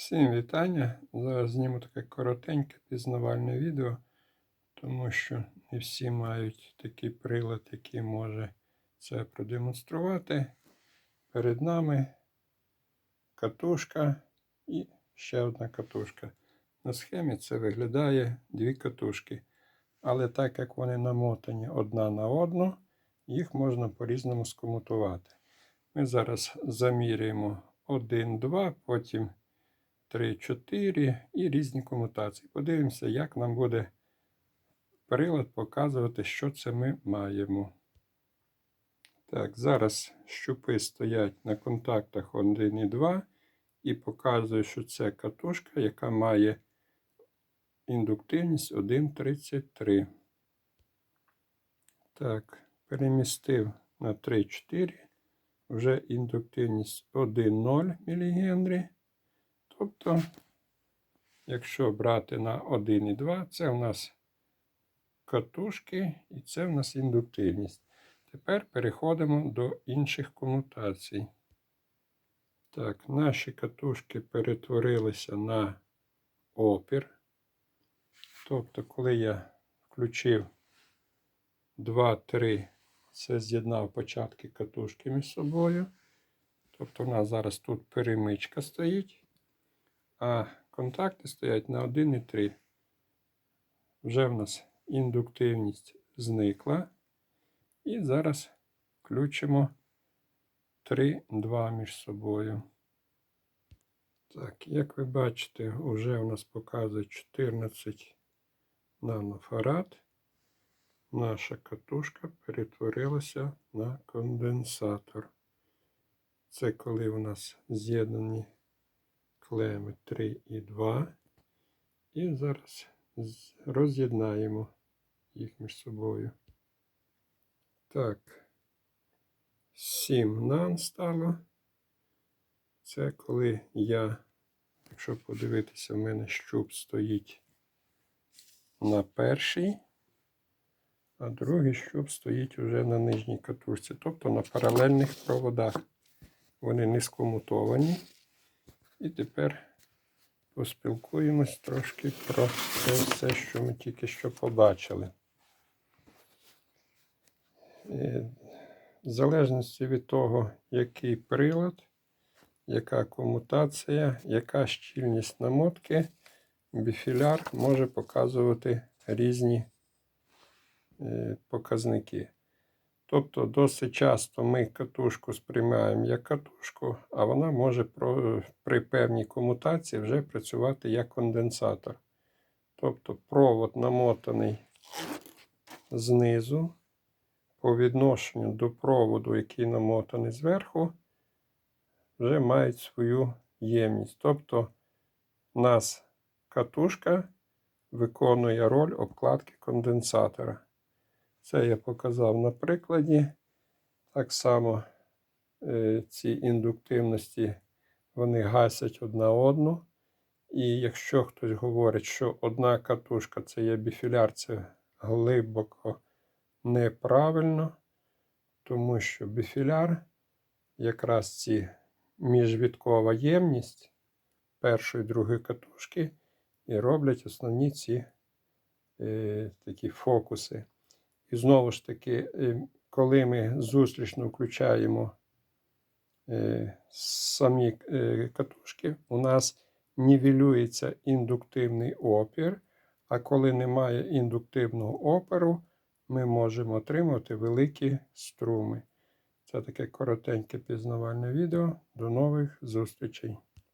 Всім вітання! Зараз зніму таке коротеньке пізнавальне відео, тому що не всі мають такий прилад, який може це продемонструвати. Перед нами катушка і ще одна катушка. На схемі це виглядає дві катушки. Але так як вони намотані одна на одну, їх можна по-різному скомутувати. Ми зараз заміряємо 1, 2, потім 3, 4 і різні комутації. Подивимося, як нам буде прилад показувати, що це ми маємо. Так, зараз щупи стоять на контактах 1 і 2 і показує, що це катушка, яка має індуктивність 1,33. Так, перемістив на 3,4. Вже індуктивність 1,0 мГ. Тобто, якщо брати на 1,2, це у нас катушки і це у нас індуктивність. Тепер переходимо до інших комутацій. Так, наші катушки перетворилися на опір. Тобто, коли я включив 2-3, це з'єднав початки катушки між собою. Тобто, у нас зараз тут перемичка стоїть, а контакти стоять на 1 і 3. Вже в нас індуктивність зникла. І зараз включимо 3-2 між собою. Так, як ви бачите, вже у нас показує 14 нанофарад. Наша катушка перетворилася на конденсатор. Це коли у нас з'єднані клеми 3 і 2. І зараз роз'єднаємо їх між собою. Так, 7 нан стало. Це коли я, якщо подивитися, в мене щуп стоїть на першій, а другий щуп стоїть вже на нижній катушці, тобто на паралельних проводах. Вони не скомутовані. І тепер поспілкуємось трошки про це все, що ми тільки що побачили. Е, В залежності від того, який прилад, яка комутація, яка щільність намотки, біфіляр може показувати різні е, показники. Тобто досить часто ми катушку сприймаємо як катушку, а вона може при певній комутації вже працювати як конденсатор. Тобто провод намотаний знизу по відношенню до проводу, який намотаний зверху, вже мають свою ємність. Тобто у нас катушка виконує роль обкладки конденсатора. Це я показав на прикладі. Так само е, ці індуктивності вони гасять одна одну. І якщо хтось говорить, що одна катушка це є біфіляр, це глибоко неправильно, тому що біфіляр, якраз ці міжвідкова ємність першої другої катушки, і роблять основні ці е, такі фокуси. І знову ж таки, е, коли ми зустрічно включаємо е, самі е, катушки, у нас нівелюється індуктивний опір. А коли немає індуктивного опору, ми можемо отримати великі струми. Це таке коротеньке пізнавальне відео. До нових зустрічей!